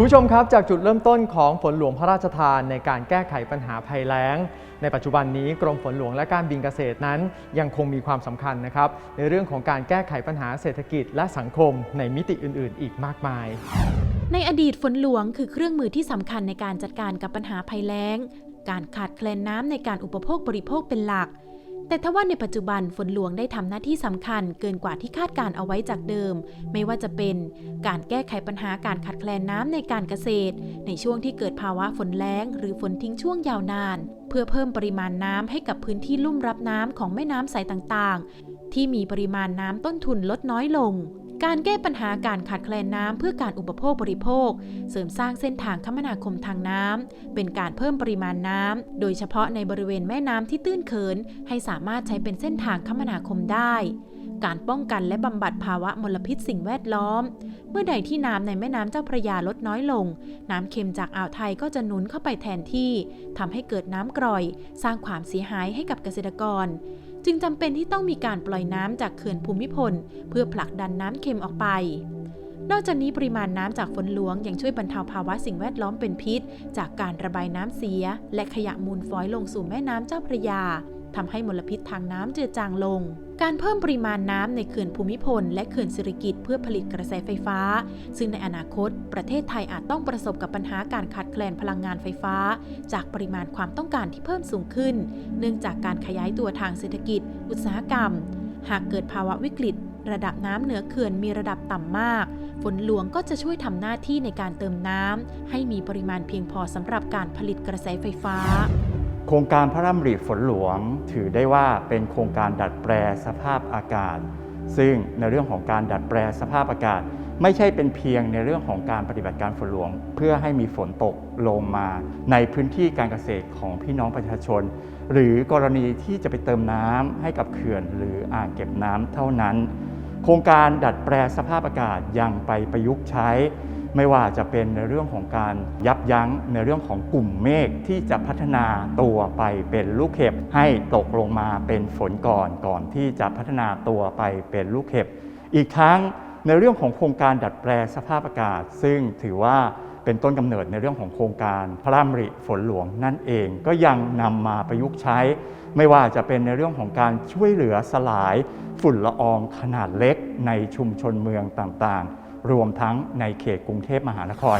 คุณผู้ชมครับจากจุดเริ่มต้นของฝนหลวงพระราชทานในการแก้ไขปัญหาภัยแล้ง ในปัจจุบันนี้กรมฝนหลวงและการบินเกษตรนั้น ยังคงมีความสำคัญนะครับในเรื่องของการแก้ไขปัญหาเศรษฐกิจและสังคมในมิติอื่น ๆ อีกมากมาย ในอดีตฝนหลวงคือเครื่องมือที่สำคัญในการจัดการกับปัญหาภัยแล้ง การขาดแคลนน้ำในการอุปโภคบริโภคเป็นหลัก แต่ทว่าในปัจจุบันฝนหลวงได้ทำหน้าที่สำคัญเกินกว่าที่คาดการเอาไว้จากเดิม ไม่ว่าจะเป็นการแก้ไขปัญหาการขาดแคลนน้ำในการเกษตร ในช่วงที่เกิดภาวะฝนแล้ง หรือฝนทิ้งช่วงยาวนาน เพื่อเพิ่มปริมาณน้ำให้กับพื้นที่ลุ่มรับน้ำของแม่น้ำสายต่างๆ ที่มีปริมาณน้ำต้นทุนลดน้อยลง การแก้ปัญหาการขาดแคลนน้ำเพื่อการอุปโภคบริโภค เสริมสร้างเส้นทางคมนาคมทางน้ำเป็นการเพิ่มปริมาณน้ำโดยเฉพาะในบริเวณแม่น้ำที่ตื้นเขิน ให้สามารถใช้เป็นเส้นทางคมนาคมได้ การป้องกันและบำบัดภาวะมลพิษสิ่งแวดล้อม เมื่อใดที่น้ำในแม่น้ำเจ้าพระยาลดน้อยลง น้ำเค็มจากอ่าวไทยก็จะหนุนเข้าไปแทนที่ทำให้เกิดน้ำกร่อย สร้างความเสียหายให้กับเกษตรกร จึงจำเป็นที่ต้องมีการปล่อยน้ำจากเขื่อนภูมิพล เพื่อผลักดันน้ำเค็มออกไป นอกจากนี้ปริมาณน้ำจากฝนหลวงยังช่วยบรรเทาภาวะสิ่งแวดล้อมเป็นพิษ จากการระบายน้ำเสีย และขยะมูลฝอยลงสู่แม่น้ำเจ้าพระยาทำให้มลพิษทางน้ำเจือจางลง การเพิ่มปริมาณน้ำในเขื่อนภูมิพล และเขื่อนสิริกิติ์เพื่อผลิตกระแสไฟฟ้า ซึ่งในอนาคต ประเทศไทยอาจต้องประสบกับปัญหาการขาดแคลนพลังงานไฟฟ้า จากปริมาณความต้องการที่เพิ่มสูงขึ้น เนื่องจากการขยายตัวทางเศรษฐกิจ อุตสาหกรรม หากเกิดภาวะวิกฤต ระดับน้ำเหนือเขื่อนมีระดับต่ำมาก ฝนหลวงก็จะช่วยทำหน้าที่ในการเติมน้ำให้มีปริมาณเพียงพอสำหรับการผลิตกระแสไฟฟ้า โครงการพระราชดำริฝนหลวง ถือได้ว่าเป็นโครงการดัดแปลสภาพอากาศ ซึ่งในเรื่องของการดัดแปลสภาพอากาศ ไม่ใช่เป็นเพียงในเรื่องของการปฏิบัติการฝนหลวง เพื่อให้มีฝนตกลงมา ในพื้นที่การเกษตรของพี่น้องประชาชน หรือกรณีที่จะไปเติมน้ำให้กับเขื่อน หรืออ่างเก็บน้ำเท่านั้น โครงการดัดแปลสภาพอากาศยังไปประยุกต์ใช้ ไม่ว่าจะเป็นในเรื่องของการยับยั้งในเรื่องของกลุ่มเมฆที่จะพัฒนาตัวไปเป็นลูกเห็บให้ตกลงมาเป็นฝนก่อนก่อนที่จะพัฒนาตัวไปเป็นลูกเห็บ อีกทั้งในเรื่องของโครงการดัดแปลสภาพอากาศ ซึ่งถือว่า เป็นต้นกำเนิดในเรื่องของโครงการพระรามริฝนหลวงนั่นเอง ก็ยังนำมาประยุกต์ใช้ ไม่ว่าจะเป็นในเรื่องของการช่วยเหลือสลายฝุ่นละอองขนาดเล็กในชุมชนเมืองต่างๆ รวมทั้งในเขตกรุงเทพมหานคร